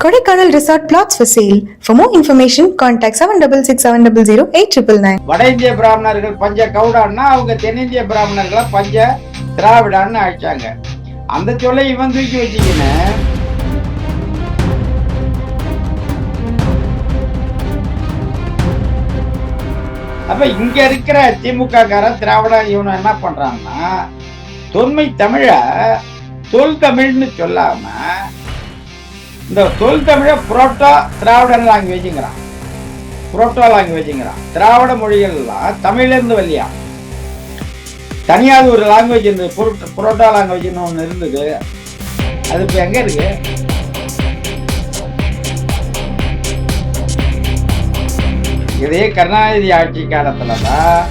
Kodaikanal Resort plots for six seven more zero eight 766700 வட இந்திய பிராமணர்கள் பஞ்ச கவுடான்னா அவங்க தென்னிந்திய பிராமணர்களை பஞ்ச திராவிடான்னு அழைச்சாங்க. அந்த சொல்லை இவன் தூக்கி வச்சுக்கின்னு அப்ப இங்க இருக்கிற திமுக காரன் திராவிட இவனை என்ன பண்றான்னா தொன்மை தமிழ தொல் தமிழ்னு சொல்லாம இந்த தொல் தமிழை புரோட்டோ திராவிடன் லாங்குவேஜுங்கிறான் புரோட்டோ லாங்குவேஜுங்கிறான் திராவிட மொழிகள்லாம் தமிழ்லேருந்து வரலையா தனியாக ஒரு லாங்குவேஜ் இருந்தது புரோட்டோ புரோட்டோ லாங்குவேஜ்னு ஒன்று இருந்தது. அது இப்போ எங்கே இருக்கு? இதே கருணாநிதி ஆட்சி காலத்தில் தான்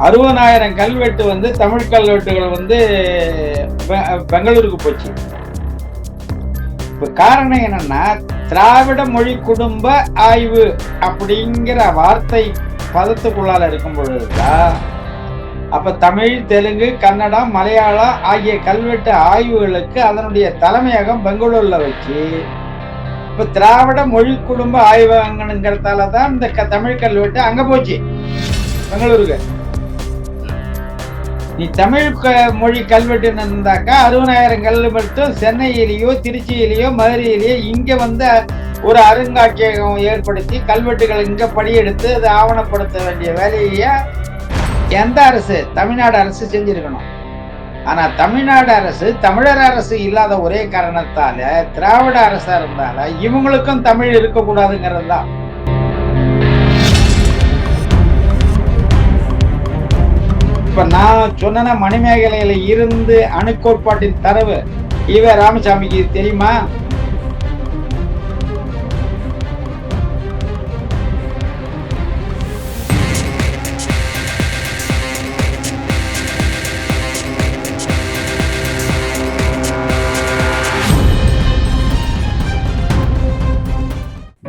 அறுபதாயிரம் கல்வெட்டு வந்து தமிழ் கல்வெட்டுகள் வந்து பெ- பெங்களூருக்கு போச்சு. இப்போ காரணம் என்னன்னா திராவிட மொழி குடும்ப ஆய்வு அப்படிங்கிற வார்த்தை பதத்துக்குள்ளால இருக்கும் பொழுதுதான் அப்ப தமிழ் தெலுங்கு கன்னடம் மலையாளம் ஆகிய கல்வெட்டு ஆய்வுகளுக்கு அதனுடைய தலைமையகம் பெங்களூர்ல வச்சு இப்ப திராவிட மொழி குடும்ப ஆய்வகங்கிறதால தான் இந்த க- தமிழ் கல்வெட்டு அங்க போச்சு பெங்களூருக்கு. நீ தமிழ் க- மொழி கல்வெட்டு இருந்தாக்கா அறுபதாயிரம் கல்வெட்டும் சென்னையிலேயோ திருச்சியிலேயோ மதுரையிலேயோ இங்கே வந்து ஒரு அருங்காட்சியகம் ஏற்படுத்தி கல்வெட்டுகள் இங்கே படியெடுத்து அதை ஆவணப்படுத்த வேண்டிய வேலையை எந்த அரசு தமிழ்நாடு அரசு செஞ்சிருக்கணும். ஆனால் தமிழ்நாடு அரசு தமிழர் அரசு இல்லாத ஒரே காரணத்தால திராவிட அரசா இருந்தால இவங்களுக்கும் தமிழ் இருக்கக்கூடாதுங்கிறது தான். இப்ப நான் சொன்ன மணிமேகலையில இருந்து அணுக்கோட்பாட்டின் தரவு ஈவ ராமசாமிக்கு தெரியுமா?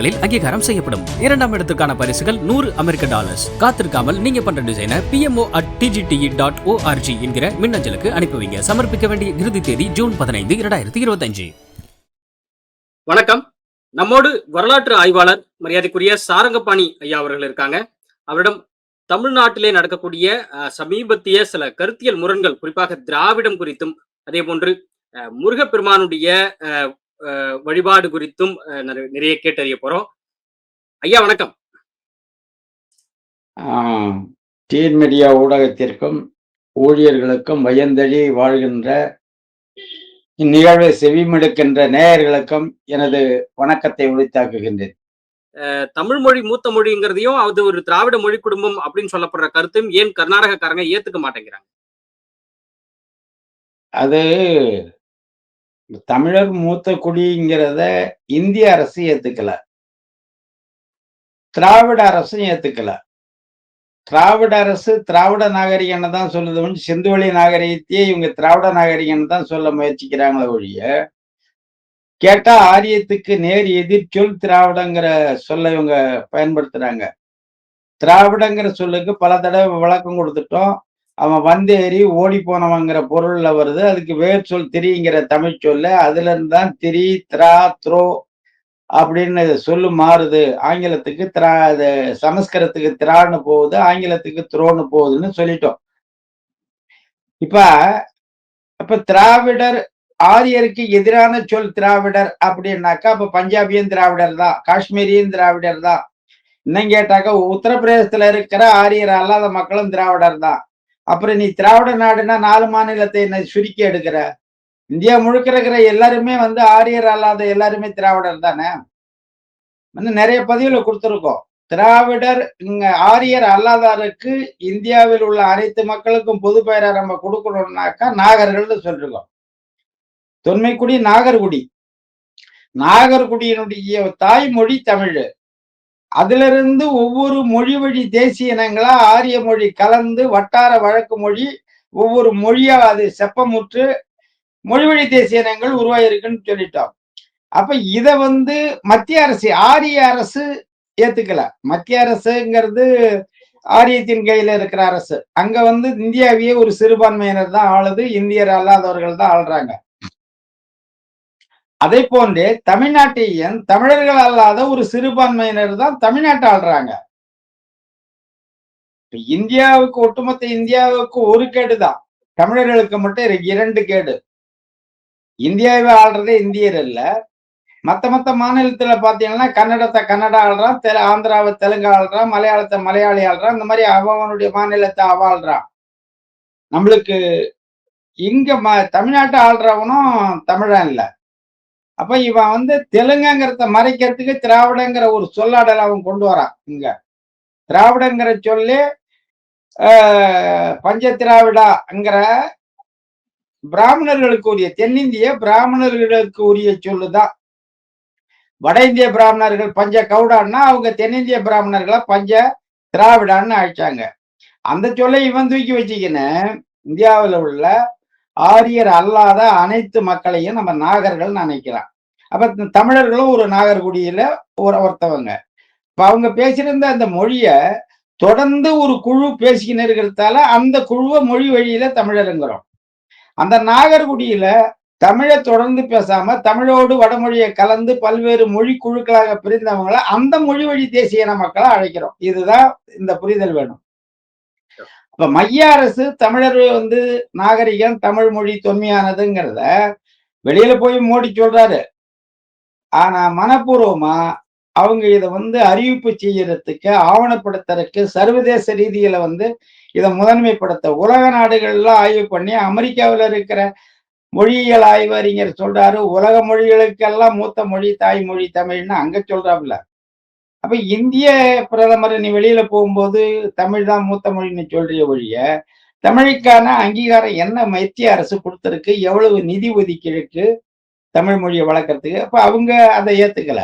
தளங்களில் அங்கீகாரம் செய்யப்படும். இரண்டாம் இடத்துக்கான பரிசுகள் நூறு அமெரிக்க டாலர்ஸ். காத்திருக்காமல் நீங்க பண்ற டிசைனை PMO at DGTE dot org என்கிற மின்னஞ்சலுக்கு அனுப்புவீங்க. சமர்ப்பிக்க வேண்டிய இறுதி தேதி ஜூன் பதினைந்து இரண்டாயிரத்தி இருபத்தஞ்சு. வணக்கம். நம்மோடு வரலாற்று ஆய்வாளர் மரியாதைக்குரிய சாரங்கபாணி ஐயா அவர்கள் இருக்காங்க. அவரிடம் தமிழ்நாட்டிலே நடக்கக்கூடிய சமீபத்திய சில கருத்தியல் முரண்கள் குறிப்பாக திராவிடம் குறித்தும் அதே போன்று அஹ், முருகப்பெருமானுடைய வழிபாடு குறித்தும் நிறைய கேட்டறிய போறோம். ஐயா வணக்கம். டீன் மீடியா ஊடகத்திற்கும் ஊழியர்களுக்கும் வயந்தழி வாழ்கின்ற இந்நிகழ்வை செவிமடுக்கின்ற நேயர்களுக்கும் எனது வணக்கத்தை உரித்தாக்குகின்றேன். தமிழ் மொழி மூத்த மொழிங்கிறதையும் அது ஒரு திராவிட மொழி குடும்பம் அப்படின்னு சொல்லப்படுற கருத்தையும் ஏன் கர்நாடகக்காரங்க ஏத்துக்க மாட்டேங்கிறாங்க? அது தமிழர் மூத்த குடிங்கிறத இந்திய அரசு ஏத்துக்கல. திராவிட அரசும் ஏத்துக்கல. திராவிட அரசு திராவிட நாகரிகன்னு தான் சொல்லுது ஒழிஞ்சு சிந்துவெளி நாகரிகத்தையே இவங்க திராவிட நாகரிகன்னு தான் சொல்ல முயற்சிக்கிறாங்களே ஒழிய கேட்டா ஆரியத்துக்கு நேர் எதிர்ச்சொல் திராவிடங்கிற சொல்ல இவங்க பயன்படுத்துறாங்க. திராவிடங்கிற சொல்லுக்கு பல தடவை விளக்கம் கொடுத்துட்டோம். அவன் வந்தேறி ஓடி போனவங்கிற பொருள்ல வருது. அதுக்கு வேர் சொல் திரிங்கிற தமிழ் சொல்ல அதுல இருந்து தான் திரி திரா த்ரோ அப்படின்னு சொல்லு மாறுது. ஆங்கிலத்துக்கு திரா அது சமஸ்கிருதத்துக்கு திரான்னு போகுது ஆங்கிலத்துக்கு த்ரோன்னு போகுதுன்னு சொல்லிட்டோம். இப்ப அப்ப திராவிடர் ஆரியருக்கு எதிரான சொல் திராவிடர் அப்படின்னாக்கா அப்ப பஞ்சாபியும் திராவிடர் தான் காஷ்மீரியும் திராவிடர் தான். இன்னும் கேட்டாக்கா உத்தரப்பிரதேசத்துல இருக்கிற ஆரியர் அல்லாத மக்களும் திராவிடர் தான். அப்புறம் நீ திராவிட நாடுனா நாலு மாநிலத்தை என்ன சுருக்கி எடுக்கிற? இந்தியா முழுக்க இருக்கிற எல்லாருமே வந்து ஆரியர் அல்லாத எல்லாருமே திராவிடர் தானே? வந்து நிறைய பதிவுல கொடுத்துருக்கோம். திராவிடர் இங்க ஆரியர் அல்லாதாருக்கு இந்தியாவில் உள்ள அனைத்து மக்களுக்கும் பொது பெயரை நம்ம கொடுக்கணும்னாக்கா நாகர்கள்னு சொல்லிருக்கோம். தொன்மைக்குடி நாகர்குடி. நாகர்குடியினுடைய தாய்மொழி தமிழ். அதுல இருந்து ஒவ்வொரு மொழி வழி தேசிய இனங்களா ஆரிய மொழி கலந்து வட்டார வழக்கு மொழி ஒவ்வொரு மொழியா அது செப்பமுற்று மொழி வழி தேசிய இனங்கள் உருவாயிருக்குன்னு சொல்லிட்டோம். அப்ப இத வந்து மத்திய அரசு ஆரிய அரசு ஏத்துக்கல. மத்திய அரசுங்கிறது ஆரியத்தின் கையில இருக்கிற அரசு. அங்க வந்து இந்தியாவையே ஒரு சிறுபான்மையினர் தான் ஆளுது இந்தியர் அல்லாதவர்கள் தான் ஆள்றாங்க. அதை போன்றே தமிழ்நாட்டையும் தமிழர்கள் அல்லாத ஒரு சிறுபான்மையினர் தான் தமிழ்நாட்டை ஆள்றாங்க. இப்ப இந்தியாவுக்கு ஒட்டுமொத்த இந்தியாவுக்கு ஒரு கேடுதான். தமிழர்களுக்கு மட்டும் இரண்டு கேடு. இந்தியாவை ஆள்றதே இந்தியர் இல்ல மத்த மத்த மாநிலத்துல பாத்தீங்கன்னா கன்னடத்தை கன்னடா ஆள்றான் தெல ஆந்திராவை தெலுங்கு ஆள்றான் மலையாளத்தை மலையாளி ஆள்றான் இந்த மாதிரி அவனுடைய மாநிலத்தை அவ ஆள்றான். நம்மளுக்கு இங்க ம தமிழ்நாட்டை ஆள்றவனும் தமிழன் இல்லை. அப்ப இவன் வந்து தெலுங்குங்கிறத மறைக்கிறதுக்கு திராவிடங்கிற ஒரு சொல்லாடல் அவன் கொண்டு வரான் இங்க. திராவிடங்கிற சொல்லி ஆஹ், பஞ்ச திராவிடாங்கிற பிராமணர்களுக்கு உரிய தென்னிந்திய பிராமணர்களுக்கு உரிய சொல்லுதான் வட இந்திய பிராமணர்கள் பஞ்ச கவுடான்னா அவங்க தென்னிந்திய பிராமணர்களை பஞ்ச திராவிடான்னு அழைச்சாங்க. அந்த சொல்லை இவன் தூக்கி வச்சுக்கின்னு இந்தியாவில் உள்ள ஆரியர் அல்லாத அனைத்து மக்களையும் நம்ம நாகர்கள் நினைக்கிறான் அப்ப தமிழர்களும் ஒரு நாகர்குடியில ஒரு ஒருத்தவங்க. இப்ப அவங்க பேசியிருந்த அந்த மொழிய தொடர்ந்து ஒரு குழு பேசிக்கின்னு இருக்கிறதால அந்த குழுவை மொழி வழியில தமிழருங்கிறோம். அந்த நாகர்குடியில தமிழை தொடர்ந்து பேசாம தமிழோடு வடமொழியை கலந்து பல்வேறு மொழி குழுக்களாக பிரிந்தவங்களை அந்த மொழி வழி தேசிய மக்களை அழைக்கிறோம். இதுதான் இந்த புரிதல் வேணும். இப்ப மைய அரசு தமிழர் வந்து நாகரிகம் தமிழ் மொழி தொன்மையானதுங்கிறத வெளியில போய் மோடி சொல்றாரு. ஆனா மனப்பூர்வமா அவங்க இதை வந்து அறிவிப்பு செய்யறதுக்கு ஆவணப்படுத்துறதுக்கு சர்வதேச ரீதியில வந்து இதை முதன்மைப்படுத்த உலக நாடுகள்லாம் ஆய்வு பண்ணி அமெரிக்காவில் இருக்கிற மொழியியல் ஆய்வறிஞர் சொல்றாரு. உலக மொழிகளுக்கெல்லாம் மூத்த மொழி தாய்மொழி தமிழ்னு அங்க சொல்றாப்புல. அப்ப இந்திய பிரதமர் நீ வெளியில போகும்போது தமிழ் தான் மூத்த மொழின்னு சொல்றிய ஒழிய தமிழுக்கான அங்கீகாரம் என்ன மத்திய அரசு கொடுத்துருக்கு? எவ்வளவு நிதி ஒதுக்கியிருக்கு தமிழ் மொழியை வளர்க்கறதுக்கு? அப்ப அவங்க அதை ஏத்துக்கல.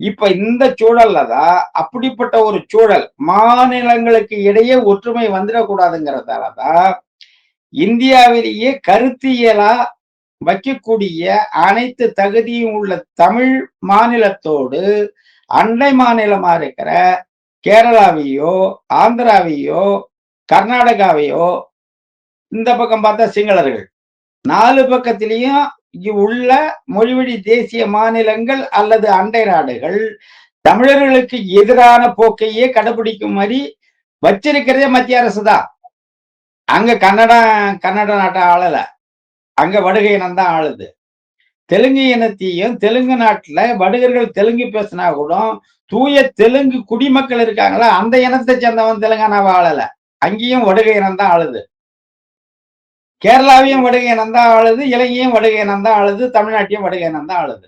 இப்ப இந்த சூழல்ல தான் அப்படிப்பட்ட ஒரு சூழல் மாநிலங்களுக்கு இடையே ஒற்றுமை வந்துடக்கூடாதுங்கிறதால தான் இந்தியாவிலேயே கருத்தியலா வைக்கக்கூடிய அனைத்து தகுதியும் உள்ள தமிழ் மாநிலத்தோடு அண்டை மாநிலமா இருக்கிற கேரளாவையோ ஆந்திராவையோ கர்நாடகாவையோ இந்த பக்கம் பார்த்தா சிங்களர்கள். நாலு பக்கத்திலையும் உள்ள மொழிவழி தேசிய மாநிலங்கள் அல்லது அண்டை நாடுகள் தமிழர்களுக்கு எதிரான போக்கையே கடைபிடிக்கும் மாதிரி வச்சிருக்கிறதே மத்திய அரசு தான். அங்க கன்னடா கன்னட நாட்டை ஆளல. அங்க வடுகை இனம் தான் ஆளுது. தெலுங்கு இனத்தையும் தெலுங்கு நாட்டுல வடுகர்கள் தெலுங்கு பேசினா கூட தூய தெலுங்கு குடிமக்கள் இருக்காங்களா அந்த இனத்தை சேர்ந்தவன் தெலுங்கானாவை ஆளல அங்கேயும் வடுக இனம் தான் ஆளுது. கேரளாவையும் வடுக இனம் தான் ஆளுது இலங்கையும் வடுக இனம் தான் ஆளுது தமிழ்நாட்டையும் வடுக இனம் தான் ஆளுது.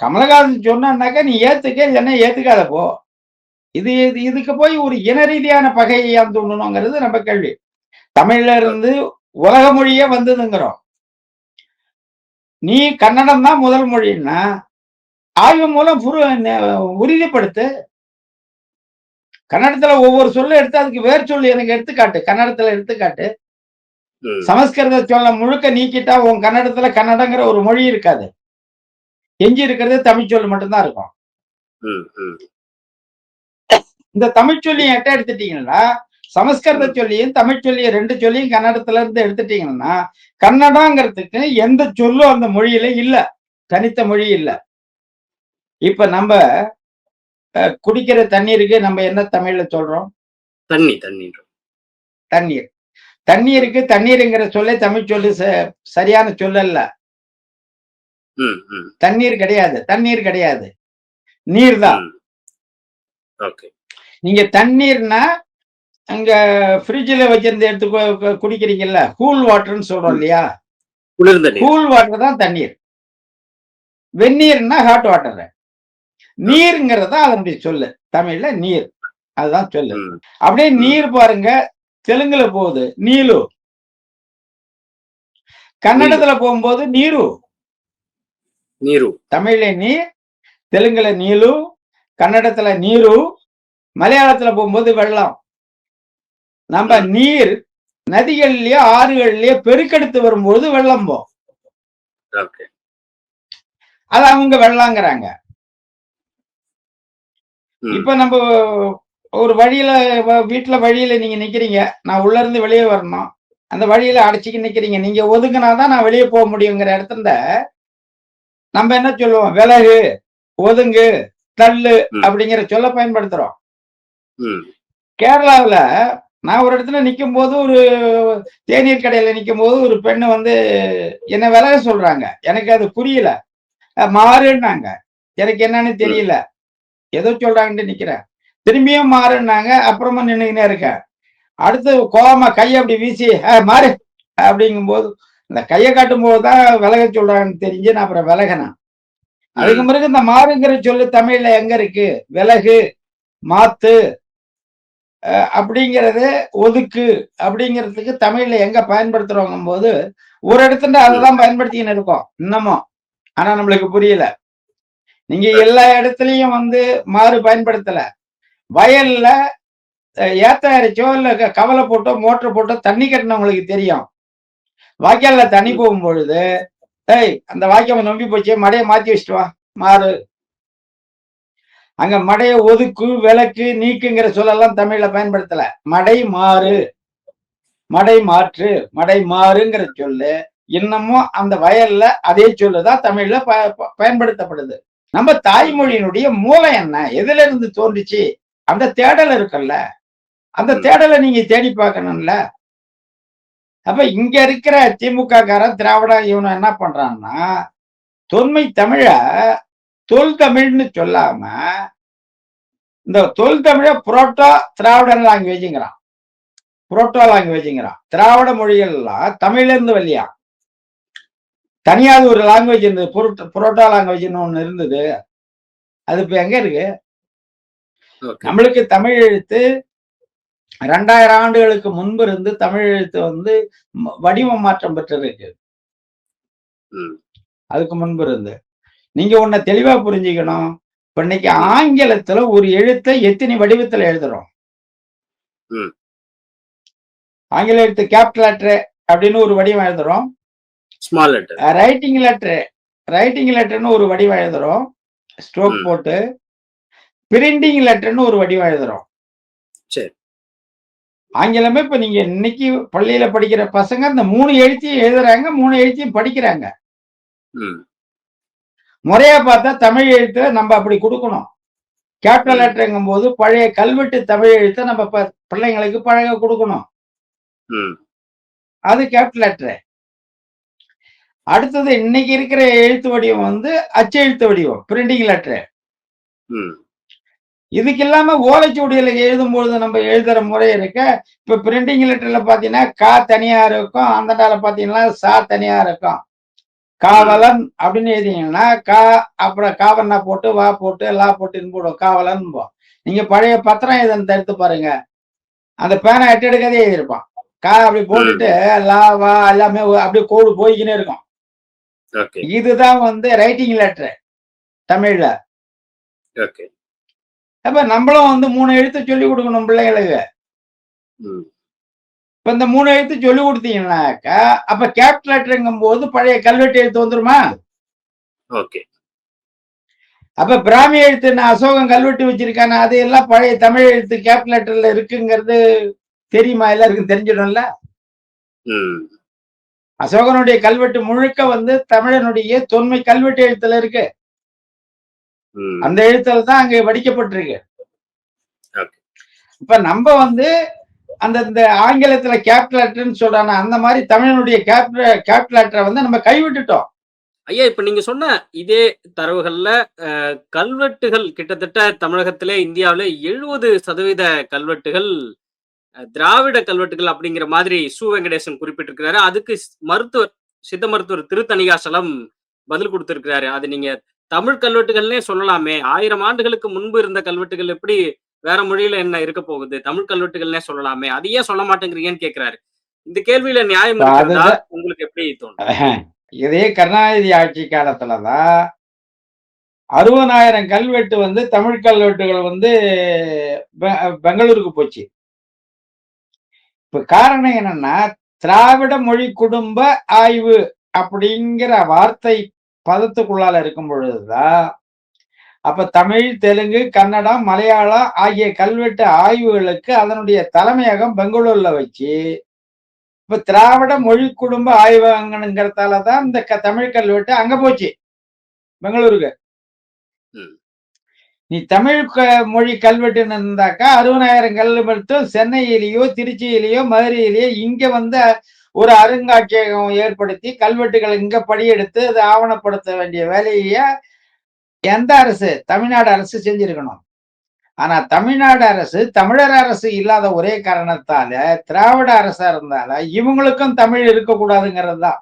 கமலஹாசன் சொன்னாக்கா நீ ஏத்துக்க இல்லைன்னா ஏத்துக்காத போ. இது இது- இதுக்கு போய் ஒரு இன ரீதியான பகையை ஏன் தூண்டணுங்கிறது நம்ம கேள்வி. தமிழ்ல இருந்து உலக மொழியே வந்ததுங்கிறோம். நீ கன்னடம் தான் முதல் மொழின்னா ஆய்வு மூலம் உறுதிப்படுத்து. கன்னடத்துல ஒவ்வொரு சொல்ல எடுத்து அதுக்கு வேர் சொல்லு எனக்கு எடுத்துக்காட்டு. கன்னடத்துல எடுத்துக்காட்டு. சமஸ்கிருத சொல்ல முழுக்க நீக்கிட்டா உன் கன்னடத்துல கன்னடங்கிற ஒரு மொழி இருக்காது. எஞ்சி இருக்கிறது தமிழ் சொல் மட்டும்தான் இருக்கும். இந்த தமிழ் எட்ட எடுத்துட்டீங்கன்னா சமஸ்கிருத சொல்லியும் தமிழ் சொல்லியும் ரெண்டு சொல்லியும் கன்னடத்துல இருந்து எடுத்துட்டீங்கன்னா கன்னடாங்கிறதுக்கு எந்த சொல்லும் அந்த மொழியில இல்ல. தனித்த மொழி இல்ல. இப்ப நம்ம குடிக்கிற தண்ணீருக்கு நம்ம என்ன தமிழ்ல சொல்றோம்? தண்ணி தண்ணி தண்ணீர். தண்ணீருக்கு தண்ணீருங்கிற சொல்லே தமிழ் சொல்லு சரியான சொல்லல்ல. தண்ணீர் கிடையாது. தண்ணீர் கிடையாது. நீர் தான் நீங்க தண்ணீர்னா அங்க ஃப்ரிட்ஜில் வச்சிருந்து எடுத்து குடிக்கிறீங்கல்ல? கூல் வாட்டர்னு சொல்றோம் இல்லையா? கூல் வாட்டர் தான் தண்ணீர். வெந்நீர்னா ஹாட் வாட்டர் நீருங்கிறது தான் அதனுடைய சொல்லு. தமிழ்ல நீர். அதுதான் சொல்லு. அப்படியே நீர் பாருங்க. தெலுங்குல போகுது. நீலு. கன்னடத்துல போகும்போது நீரு. நீரு. தமிழ்ல நீர் தெலுங்குல நீலு கன்னடத்துல நீரு மலையாளத்துல போகும்போது வெள்ளம். நம்ம நீர் நதிகள்லயோ ஆறுகள்லயோ பெருக்கெடுத்து வரும்போது வெள்ளம் போ. ஓகே அது அவங்க வெள்ளங்கிறாங்க. இப்ப நம்ம ஒரு வழியில வீட்டுல வழியில நீங்க நிக்கிறீங்க நான் உள்ள இருந்து வெளியே வரணும். அந்த வழியில அடைச்சிக்கு நிக்கிறீங்க நீங்க ஒதுங்கினாதான் நான் வெளியே போக முடியுங்கிற இடத்துல நம்ம என்ன சொல்லுவோம்? விலகு ஒதுங்கு தள்ளு. அப்படிங்கிற சொல்ல பயன்படுத்துறோம். கேரளாவுல நான் ஒரு இடத்துல நிக்கும் போது ஒரு தேநீர் கடையில நிக்கும் போது ஒரு பெண்ணு வந்து என்ன விலக சொல்றாங்க? எனக்கு அது புரியல. மாறுன்னாங்க. எனக்கு என்னன்னு தெரியல. ஏதோ சொல்றாங்கன்னு நிக்கிறேன். திரும்பியும் மாறுன்னாங்க. அப்புறமா நின்னுக்கினே இருக்கேன். அடுத்து கோவமா கையை அப்படி வீசி "அஹ், மாறு அப்படிங்கும்போது இந்த கையை காட்டும் போதுதான் விலக சொல்றாங்கன்னு தெரிஞ்சு நான் அப்புறம் விலகினேன். அதுக்கு பிறகு இந்த மாறுங்கிற சொல்லு தமிழ்ல எங்க இருக்கு? விலகு மாத்து அப்படிங்கிறது ஒதுக்கு. அப்படிங்கிறதுக்கு தமிழ்ல எங்க பயன்படுத்துறோங்க போது ஒரு இடத்துல அததான் பயன்படுத்தின்னு இருக்கோம் இன்னமும். ஆனா நம்மளுக்கு புரியல. நீங்க எல்லா இடத்துலயும் வந்து மாறு பயன்படுத்தல. வயல்ல அஹ், ஏத்த அரைச்சோ இல்ல கவலை போட்டோ மோட்டர் போட்டோ தண்ணி கட்டினவங்களுக்கு தெரியும். வாய்க்கால்ல தண்ணி போகும் பொழுது ஏய் அந்த வாய்க்கால் நம்பி போச்சு மடையை மாத்தி வச்சுட்டு வா மாறு. அங்க மடையை ஒதுக்கு விளக்கு நீக்குங்கிற சொல்லெல்லாம் தமிழ்ல பயன்படுத்தல. மடை மாறு. மடை மாற்று மடை மாறுங்கிற சொல்லு. இன்னமும் அந்த வயல்ல அதே சொல்லுதான் தமிழ்ல ப- பயன்படுத்தப்படுது. நம்ம தாய்மொழியினுடைய மூலம் என்ன? எதுல இருந்து தோன்றுச்சு? அந்த தேடல் இருக்குல்ல. அந்த தேடலை நீங்க தேடி பார்க்கணும்ல. அப்ப இங்க இருக்கிற திமுக காரன் திராவிட இவனை என்ன பண்றான்னா தொன்மை தமிழ தொல் தமிழ்னு சொல்லாம இந்த தொல் தமிழ புரோட்டோ திராவிட லாங்குவேஜுங்கிறான் புரோட்டோ லாங்குவேஜுங்கிறான் திராவிட மொழிகள் எல்லாம் தமிழ்ல இருந்து வரலையா தனியாவது ஒரு லாங்குவேஜ் இருந்தது புரோட்டோ லாங்குவேஜ்னு ஒண்ணு இருந்தது. அது இப்ப எங்க இருக்கு? நம்மளுக்கு தமிழ் எழுத்து ரெண்டாயிரம் ஆண்டுகளுக்கு முன்பு இருந்து தமிழ் எழுத்து வந்து ம- வடிவ மாற்றம் பெற்றிருக்கு. அதுக்கு முன்பு இருந்து. நீங்க ஒன்ன தெளிவா புரிஞ்சுக்கணும். இப்ப இன்னைக்கு ஆங்கிலத்துல ஒரு எழுத்தை எத்தனை வடிவத்துல எழுதுறோம். ஆங்கில எழுத்து கேபிட்டல் லெட்டர் அப்படின்னு ஒரு வடிவம் எழுதுறோம். Small letter. Writing letter. Writing லெட்டர்னு ஒரு வடிவம் எழுதுறோம். ஸ்ட்ரோக். போட்டு. பிரிண்டிங் லெட்டர்னு ஒரு வடிவம் எழுதுறோம். சரி. ஆங்கிலமே இப்ப நீங்க இன்னைக்கு பள்ளியில படிக்கிற பசங்க இந்த மூணு எழுத்தையும் எழுதுறாங்க மூணு எழுத்தையும் படிக்கிறாங்க. ம். முறையா பார்த்தா தமிழ் எழுத்தை நம்ம அப்படி கொடுக்கணும். கேபிட்டல் லெட்டருங்கும் போது பழைய கல்வெட்டு தமிழ் எழுத்தை நம்ம பிள்ளைங்களுக்கு பழக கொடுக்கணும். ம். அது கேபிட்டல் லெட்டர் அடுத்தது இன்னைக்கு இருக்கிற எழுத்து வடிவம் வந்து அச்சு எழுத்து வடிவம் பிரிண்டிங் லெட்டர் ம். இதுக்கு இல்லாம ஓலைச்சுவடியில எழுதும் பொழுது நம்ம எழுதுற முறை இருக்க இப்ப பிரிண்டிங் லெட்டர்ல பாத்தீங்கன்னா கா தனியா இருக்கும் அந்த நாள் பாத்தீங்கன்னா சா தனியா இருக்கும். காவலன் அப்படின்னு எழுதிங்கன்னா கா அப்புறம் காவன்னா போட்டு வா போட்டு லா போட்டுன்னு போடும் காவலன் போம் நீங்க பழைய பத்திரம் எதுன்னு எடுத்து பாருங்க. அந்த பேனை எட்டு எடுக்கதே எழுதியிருப்பான். கா அப்படி போட்டுட்டு லா வா எல்லாமே அப்படியே கோடு போய்க்கினே இருக்கும். இதுதான் வந்து ரைட்டிங் லெட்டர் தமிழ்ல. ஓகே. அப்ப நம்மளும் வந்து மூணு எழுத்து சொல்லி கொடுக்கணும் பிள்ளைங்களுக்கு. ம். இப்ப இந்த மூணு எழுத்து சொல்லி கொடுத்தீங்கன்னாக்கா அப்ப கேபிட்டல் லெட்டருங்கும் போது பழைய கல்வெட்டு எழுத்து வந்துருமா? ஓகே. அப்ப பிராமி எழுத்து நான் அசோகம் கல்வெட்டு வச்சிருக்கானே அது எல்லாம் பழைய தமிழ் எழுத்து கேபிட்டல் லெட்டர்ல இருக்குங்கிறது தெரியுமா? எல்லாருக்கும் தெரிஞ்சிடும்ல? அசோகனுடைய கல்வெட்டு முழுக்க வந்து தமிழனுடைய தொன்மை கல்வெட்டு எழுத்துல இருக்கு. அந்த எழுத்துல தான் அங்க வடிக்கப்பட்டிருக்கு. இப்ப நம்ம வந்து அந்த இந்த ஆங்கிலத்துல கேபிட்டல் லெட்டர்னு சொல்றாங்க அந்த மாதிரி தமிழனுடைய கேபிட்டல் கேபிட்டல் லெட்டரை வந்து நம்ம கைவிட்டுட்டோம். ஐயா இப்ப நீங்க சொன்ன இதே தரவுகள்ல கல்வெட்டுகள் கிட்டத்தட்ட தமிழகத்திலே இந்தியாவிலே எழுபது சதவீத கல்வெட்டுகள் திராவிட கல்வெட்டுகள் அப்படிங்கிற மாதிரி சு. வெங்கடேசன் குறிப்பிட்டிருக்கிறாரு. அதுக்கு மருத்துவர் சித்த மருத்துவர் திருத்தணிகாசலம் பதில் கொடுத்திருக்கிறாரு. அது நீங்க தமிழ் கல்வெட்டுகள்னே சொல்லலாமே. ஆயிரம் ஆண்டுகளுக்கு முன்பு இருந்த கல்வெட்டுகள் எப்படி வேற மொழியில என்ன இருக்க போகுது? தமிழ் கல்வெட்டுகள்னே சொல்லலாமே. அது ஏன் சொல்ல மாட்டேங்கிறீங்கன்னு கேக்குறாரு. இந்த கேள்வியில நியாயம் உங்களுக்கு எப்படி தோணும் இதே கருணாநிதி ஆட்சி காலத்துலதான் அறுபதாயிரம் கல்வெட்டு வந்து தமிழ் கல்வெட்டுகள் வந்து பெங்களூருக்கு போச்சு. இப்ப காரணம் என்னன்னா திராவிட மொழி குடும்ப ஆய்வு அப்படிங்கிற வார்த்தை பதத்துக்குள்ளால இருக்கும் பொழுதுதான் அப்ப தமிழ் தெலுங்கு கன்னடம் மலையாளம் ஆகிய கல்வெட்டு ஆய்வுகளுக்கு அதனுடைய தலைமையகம் பெங்களூர்ல வச்சு இப்ப திராவிட மொழி குடும்ப ஆய்வகங்கிறதால தான் இந்த க- தமிழ் கல்வெட்டு அங்க போச்சு பெங்களூருக்கு. நீ தமிழ் க- மொழி கல்வெட்டுன்னு இருந்தாக்கா அறுபதாயிரம் கல்வெட்டு சென்னையிலேயோ திருச்சியிலேயோ மதுரையிலேயோ இங்க வந்து ஒரு அருங்காட்சியகம் ஏற்படுத்தி கல்வெட்டுகள் இங்க படியெடுத்து அதை ஆவணப்படுத்த வேண்டிய வேலையை எந்த அரசு? தமிழ்நாடு அரசு செஞ்சிருக்கணும். ஆனா தமிழ்நாடு அரசு தமிழர் அரசு இல்லாத ஒரே காரணத்தால திராவிட அரசா இருந்தால இவங்களுக்கும் தமிழ் இருக்கக்கூடாதுங்கிறது தான்.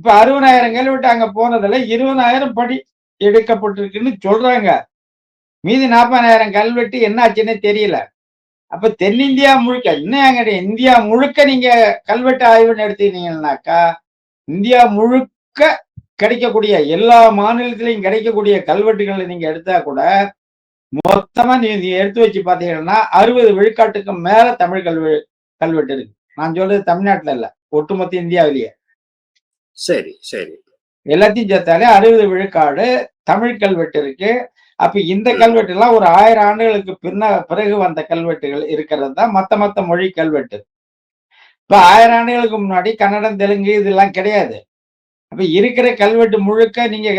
இப்ப அறுபதாயிரம் கல்வெட்டு அங்க போனதுல இருபதாயிரம் படி எடுக்கப்பட்டிருக்குன்னு சொல்றாங்க. மீதி நாற்பதாயிரம் கல்வெட்டு என்னாச்சுன்னு தெரியல. அப்ப தென்னிந்தியா முழுக்க இன்னும் எங்கிட்ட இந்தியா முழுக்க நீங்க கல்வெட்டு ஆய்வுன்னு நடத்தினீங்கன்னாக்கா இந்தியா முழுக்க கிடைக்கக்கூடிய எல்லா மாநிலத்திலையும் கிடைக்கக்கூடிய கல்வெட்டுகளை நீங்க எடுத்தா கூட மொத்தமா நீங்க எடுத்து வச்சு பாத்தீங்கன்னா அறுபது விழுக்காட்டுக்கு மேல தமிழ் கல்வெ கல்வெட்டு இருக்கு. நான் சொல்றது தமிழ்நாட்டுல இல்ல ஒட்டுமொத்த இந்தியாவிலேயே. சரி சரி. எல்லாத்தையும் சேர்த்தாலே அறுபது விழுக்காடு தமிழ் கல்வெட்டு இருக்கு. அப்ப இந்த. கல்வெட்டு எல்லாம் ஒரு ஆயிரம் ஆண்டுகளுக்கு பின்ன பிறகு வந்த கல்வெட்டுகள் இருக்கிறது தான் மத்த மத்த மொழி கல்வெட்டு. இப்ப ஆயிரம் ஆண்டுகளுக்கு முன்னாடி கன்னடம் தெலுங்கு இதெல்லாம் கிடையாது. அப்ப இருக்கிற கல்வெட்டு முழுக்க நீங்க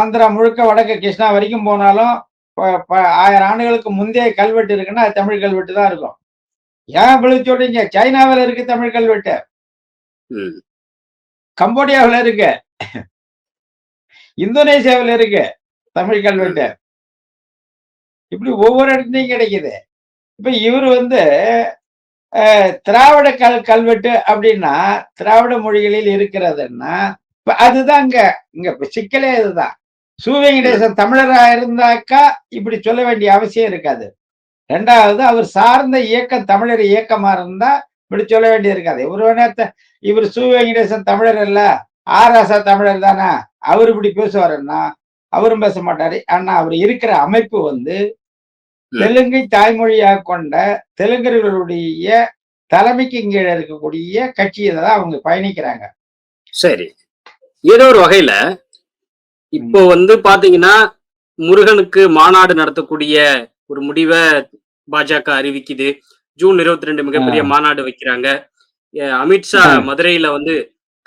ஆந்திரா முழுக்க வடக்கு கிருஷ்ணா வரைக்கும் போனாலும் ஆயிரம் ஆண்டுகளுக்கு முந்தைய கல்வெட்டு இருக்குன்னா அது தமிழ் கல்வெட்டு தான் இருக்கும். ஏன் இப்படி சொல்றீங்க? சைனாவில் இருக்கு தமிழ் கல்வெட்டு. கம்போடியாவில் இருக்கு. இந்தோனேசியாவில் இருக்கு தமிழ் கல்வெட்டு. இப்படி ஒவ்வொரு இடத்துலையும் கிடைக்குது. இப்ப இவர் வந்து திராவிட கல் கல்வெட்டு அப்படின்னா திராவிட மொழிகளில் இருக்கிறதுன்னா இப்ப அதுதான் இங்க இங்க சிக்கலே இதுதான். சு வெங்கடேசன் தமிழரா இருந்தாக்கா இப்படி சொல்ல வேண்டிய அவசியம் இருக்காது. ரெண்டாவது அவர் சார்ந்த இயக்கம் தமிழர் இயக்கமா இருந்தா இப்படி சொல்ல வேண்டியது இருக்காது. த- இவர் சு வெங்கடேசன் தமிழர் இல்ல ஆராசா தமிழர் தானே? அவர் இப்படி பேசுவாருன்னா அவரும் பேச மாட்டாரு. ஆனா அவர் இருக்கிற அமைப்பு வந்து. தெலுங்கை தாய்மொழியாக கொண்ட தெலுங்கர்களுடைய தலைமைக்கு கீழே இருக்கக்கூடிய கட்சியில தான் அவங்க பயணிக்கிறாங்க. சரி. ஏதோ ஒரு வகையில இப்போ வந்து பாத்தீங்கன்னா முருகனுக்கு மாநாடு நடத்தக்கூடிய ஒரு முடிவை பாஜக அறிவிக்குது. ஜூன் இருபத்தி ரெண்டு மிகப்பெரிய மாநாடு வைக்கிறாங்க. அமித்ஷா. மதுரையில வந்து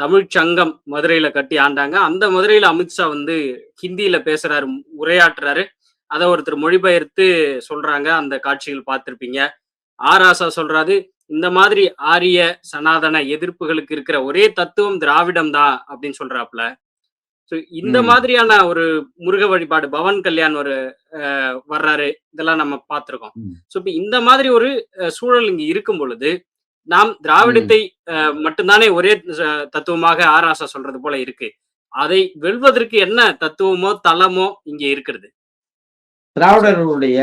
தமிழ் சங்கம் மதுரையில கட்டி ஆண்டாங்க. அந்த மதுரையில அமித்ஷா வந்து ஹிந்தியில பேசுறாரு உரையாற்றுறாரு. அதை ஒருத்தர் மொழிபெயர்த்து சொல்றாங்க. அந்த காட்சிகள் பார்த்திருப்பீங்க. ஆர் ஆசா சொல்றாரு இந்த மாதிரி ஆரிய சனாதன எதிர்ப்புகளுக்கு இருக்கிற ஒரே தத்துவம் திராவிடம் தான் அப்படின்னு சொல்றாப்புல. ஸோ இந்த. மாதிரியான ஒரு முருக வழிபாடு பவன் கல்யாண் ஒரு வர்றாரு இதெல்லாம் நம்ம பார்த்திருக்கோம். ஸோ இப்ப இந்த மாதிரி ஒரு சூழல் இங்க இருக்கும் பொழுது நாம் திராவிடத்தை மட்டும்தானே ஒரே தத்துவமாக ஆராசா சொல்றது போல இருக்கு. அதை வெல்வதற்கு என்ன தத்துவமோ தளமோ இங்க இருக்கிறது? திராவிடர்களுடைய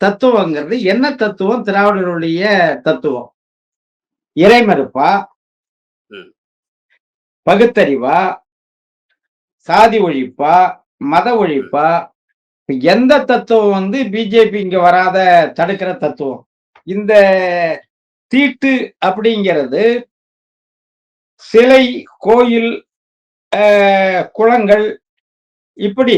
தத்துவங்கிறது என்ன தத்துவம்? திராவிடர்களுடைய தத்துவம். இறைமறுப்பா. பகுத்தறிவா? சாதி ஒழிப்பா? மத ஒழிப்பா? எந்த தத்துவம் வந்து பிஜேபி இங்க வராத தடுக்கிற தத்துவம்? இந்த தீட்டு அப்படிங்கிறது சிலை கோயில் குளங்கள் இப்படி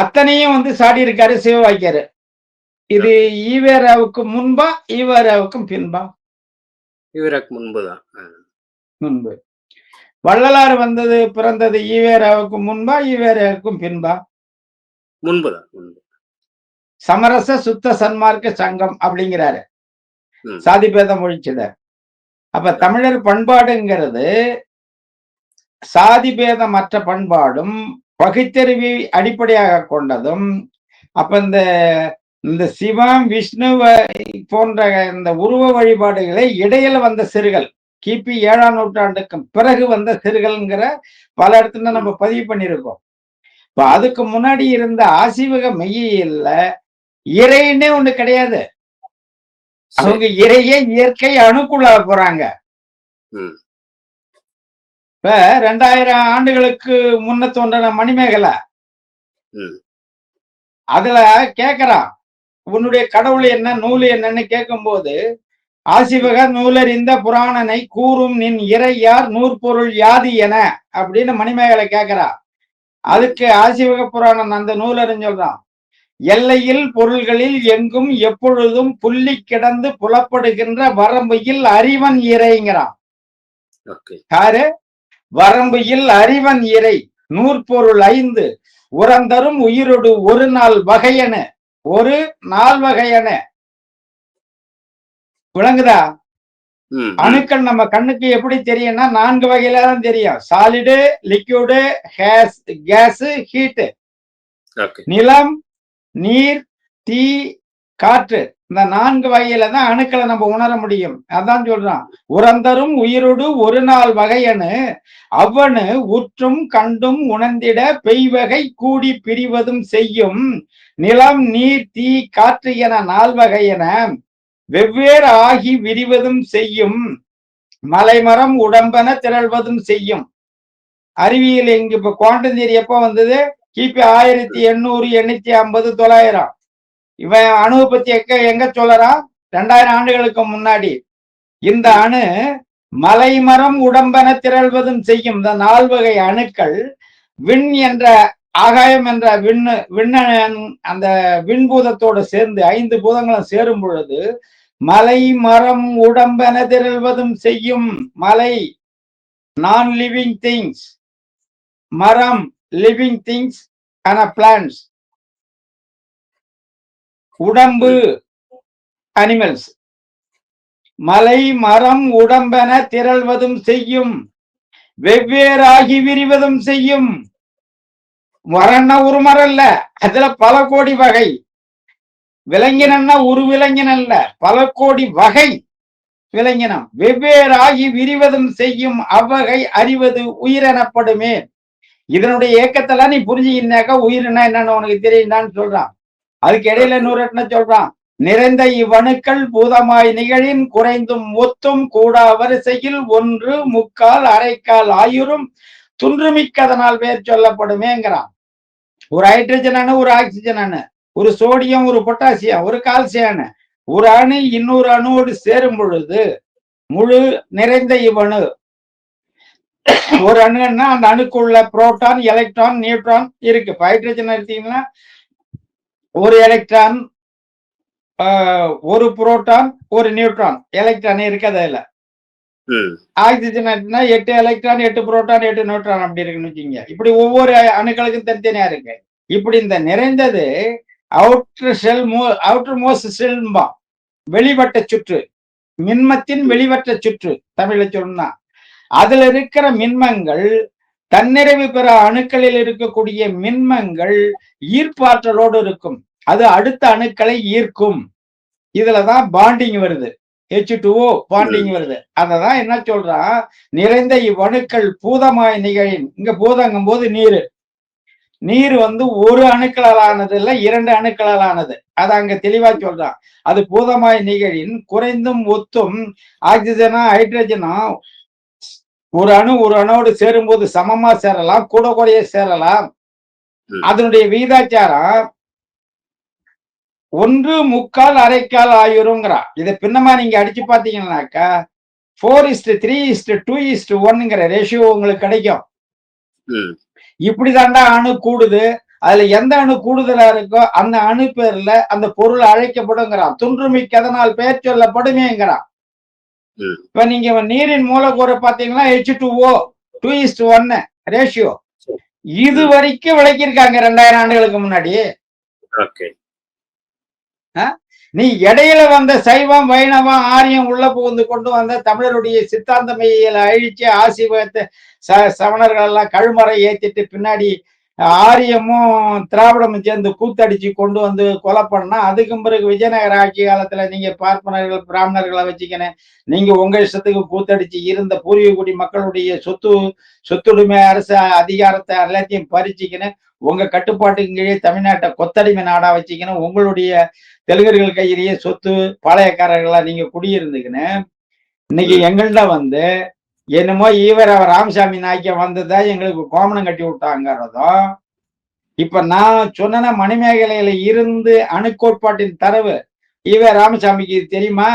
அத்தனையும் வந்து சாடி இருக்காரு சிவவாக்கியாரு இது ஈவேராவுக்கு முன்பா ஈவேராவுக்கும் பின்பா? இவருக்கு முன்புதான் முன்பு. வள்ளலார் வந்தது பிறந்தது ஈவேராவுக்கு முன்பா ஈவேராவுக்கும் பின்பா? முன்புதான் முன்பு. சமரச சுத்த சன்மார்க்க சங்கம் அப்படிங்கிறாரு. சாதி பேதம் ஒழிச்சத. அப்ப தமிழர் பண்பாடுங்கிறது சாதி பேதமற்ற பண்பாடும் பகுத்தறிவை அடிப்படையாக கொண்டதும் அப்ப இந்த இந்த சிவம் விஷ்ணு போன்ற இந்த உருவ வழிபாடுகளை இடையில வந்த சிறுகள் கிபி ஏழாம் நூற்றாண்டுக்கு பிறகு வந்த சிறுகள்ங்கிற பல இடத்துல நம்ம பதிவு பண்ணியிருக்கோம். இப்ப அதுக்கு முன்னாடி இருந்த ஆசிவக மெய்யியல்ல இறைன்னே ஒண்ணு கிடையாது. அவங்க இறையே இயற்கை அணுக்குள்ள போறாங்க. இப்ப ரெண்டாயிரம் ஆண்டுகளுக்கு முன்ன தோன்றின மணிமேகலை. அதுல கேக்குறான் உன்னுடைய கடவுள் என்ன நூல் என்னன்னு கேட்கும்போது ஆசிவக நூலறிந்த புராணனை கூறும் நின் இறை யார் நூற்பொருள் யாது என அப்படின்னு மணிமேகலை கேக்குறா. அதுக்கு ஆசிவக புராணன் அந்த நூலறிஞர் சொல்றான் எல்லையில் பொருள்களில் எங்கும் எப்பொழுதும் புள்ளி கிடந்து புலப்படுகின்ற வரம்பையில் அறிவன் இறைங்கிறான். யாரு? வரம்பையில் அறிவன் இறை நூற்பொருள் ஐந்து உரந்தரும் உயிரொடு ஒரு நாள் வகையன ஒரு நாள் வகையன. விளங்குதா. அணுக்கள் நம்ம கண்ணுக்கு எப்படி தெரியும்னா நான்கு வகையில தான் தெரியும். Solid liquid gas gas heat. நிலம் நீர் தீ காற்று. இந்த நான்கு வகையில தான் அணுக்களை நம்ம உணர முடியும். அதான் சொல்றான். உரந்தரும் உயிரோடு ஒரு நாள் வகையனு அவனு உற்றும் கண்டும் உணர்ந்திட பெய்வகை கூடி பிரிவதும் செய்யும். நிலம் நீர் தீ காற்று என நால்வகையென வெவ்வேறு ஆகி விரிவதும் செய்யும். மலைமரம் உடம்பென திரள்வதும் செய்யும். அறிவியல் இங்க இப்ப குவாண்டம் தியரி எப்போ வந்தது? கிபி ஆயிரத்தி எண்ணூறு எண்ணூத்தி ஐம்பது தொள்ளாயிரம். இவன் அணுவை பத்தி எங்க எங்க சொல்லறான் ரெண்டாயிரம் ஆண்டுகளுக்கு முன்னாடி. இந்த அணு மலைமரம் உடம்பென திரள்வதும் செய்யும். இந்த நால்வகை அணுக்கள் விண் என்ற ஆகாயம் என்ற விண்ணு விண்ண அந்த விண்பூதத்தோடு சேர்ந்து ஐந்து பூதங்களும் சேரும் பொழுது மலை மரம் உடம்பென திரள்வதும் செய்யும் மலை. நான் லிவிங் திங்ஸ் மரம் லிவிங் திங்ஸ் அண்ட் பிளான்ஸ் உடம்பு அனிமல்ஸ் மலை மரம் உடம்பென திரள்வதும் செய்யும். வெவ்வேறாகி விரிவதும் செய்யும். மரம்னா ஒரு மரம் இல்ல அதுல பல கோடி வகை. விலங்கினம்னா ஒரு விலங்கினம் அல்ல பல கோடி வகை விலங்கினம். வெவ்வேறாகி விரிவதும் செய்யும் அவ்வகை அறிவது உயிரெனப்படுமே இதனுடைய ஏக்கத்தெல்லாம் நீ புரிஞ்சுக்கினாக்கா உயிரினா என்னன்னு உனக்கு தெரியும்டான்னு சொல்றான். அதுக்கு இடையில இன்னொரு என்ன சொல்றான்? நிறைந்த இவ்வணுக்கள் பூதமாய் நிகழின் குறைந்தும் ஒத்தும் கூடா வரிசையில் ஒன்று முக்கால் அரைக்கால் ஆயுரும் துன்றுமிக்கதனால் பேர் சொல்லப்படுமேங்கிறான். ஒரு ஹைட்ரஜன் அணு ஒரு ஆக்சிஜன் அணு ஒரு சோடியம் ஒரு பொட்டாசியம் ஒரு கால்சியம் அணு. ஒரு அணு இன்னொரு அணுவோடு சேரும் பொழுது முழு நிறைந்த இவ்வணு ஒரு அணுன்னா அந்த அணுக்குள்ள புரோட்டான் எலக்ட்ரான் நியூட்ரான் இருக்கு. ஹைட்ரஜன் எடுத்தீங்கன்னா ஒரு எலக்ட்ரான் ஒரு புரோட்டான் ஒரு நியூட்ரான் எலக்ட்ரான் இருக்குது அதுல ஆக்சிஜன் எட்டு எலக்ட்ரான் எட்டு புரோட்டான் எட்டு நியூட்ரான் அப்படி இருக்குன்னு வச்சுக்கோங்க. இப்படி ஒவ்வொரு அணுக்களுக்கும் தனித்தனியா இருக்கு. இப்படி இந்த நிறைந்தது அவுட்டர் செல் மோ அவுட்டர் மோஸ்ட் செல்பா வெளிவட்ட சுற்று. மின்மத்தின் வெளிவட்ட சுற்று. தமிழ்ல சொல்லணும்னா. அதுல இருக்கிற மின்மங்கள் தன்னிறைவு பெற அணுக்களில் இருக்கக்கூடிய மின்மங்கள் ஈர்ப்பாற்றலோடு இருக்கும். அது அடுத்த அணுக்களை ஈர்க்கும். இதுலதான் பாண்டிங் வருது. ஹெச் டூஓ பாண்டிங் வருது. அததான் என்ன சொல்றான் நிறைந்த இவ்வணுக்கள் பூதமாய் நிகழின். இங்க பூதங்கும் போது நீர். நீர் வந்து ஒரு அணுக்களால் ஆனது இல்ல இரண்டு அணுக்களால் ஆனது. அது அங்க தெளிவா சொல்றான் அது பூதமாய் நிகழின் குறைந்தும் ஒத்தும் ஆக்சிஜனா ஹைட்ரஜனா ஒரு அணு ஒரு அணோடு சேரும்போது சமமா சேரலாம் கூட குறைய சேரலாம். அதனுடைய விகிதாச்சாரம் ஒன்று முக்கால் அரைக்கால் ஆயுருங்கிறா. இதை பின்னமா நீங்க அடிச்சு பாத்தீங்கன்னாக்கா four is to three is to two is to ஒன்னுங்கிற ratio உங்களுக்கு கிடைக்கும். இப்படிதாண்டா அணு கூடுது. அதுல எந்த அணு கூடுதலா இருக்கோ அந்த அணு பேர்ல அந்த பொருள் அழைக்கப்படுங்கிறான். துன்றுமிக்கு அதனால் பெயர் சொல்லப்படுமேங்கிறான். இப்ப நீங்க நீரின் மூலக்கூறு பாத்தீங்கன்னா H two O two is to ஒன்னு ரேஷியோ இது வரைக்கும் விளக்கியிருக்காங்க ரெண்டாயிரம் ஆண்டுகளுக்கு முன்னாடி. ஓகே. நீ இடையில வந்த சைவம் வைணவம் ஆரியம் உள்ள புகுந்து கொண்டு வந்த தமிழருடைய சித்தாந்த மையில அழிச்சு ஆசிவத்தை ச சவணர்கள் எல்லாம் கழுமறை ஏத்திட்டு பின்னாடி ஆரியமும் திராவிடமும் சேர்ந்து கூத்தடிச்சு கொண்டு வந்து கொலை பண்ணா அதுக்கும் பிறகு விஜயநகர ஆட்சி காலத்துல நீங்க பார்ப்பனர்கள் பிராமணர்களை வச்சுக்கணும் நீங்க உங்க இஷ்டத்துக்கு கூத்தடிச்சு இருந்த பூர்வீகுடி மக்களுடைய சொத்து சொத்துரிமை அரசு அதிகாரத்தை எல்லாத்தையும் பறிச்சுக்கணும் உங்க கட்டுப்பாட்டுக்கு கீழே தமிழ்நாட்டை கொத்தடிமை நாடா வச்சுக்கணும் உங்களுடைய தெலுங்கர்கள் கையிலேயே சொத்து பாளையக்காரர்களா நீங்க குடியிருந்துக்கின்னு இன்னைக்கு எங்கள்கிட்ட வந்து என்னமோ ஈவர் அவர் ராமசாமி நாய்க்க வந்ததா எங்களுக்கு கோமணம் கட்டி விட்டாங்கிறதும் இப்ப நான் சொன்ன மணிமேகலையில இருந்து அணுக்கோட்பாட்டின் தரவு ஈவே ராமசாமிக்கு தெரியுமா?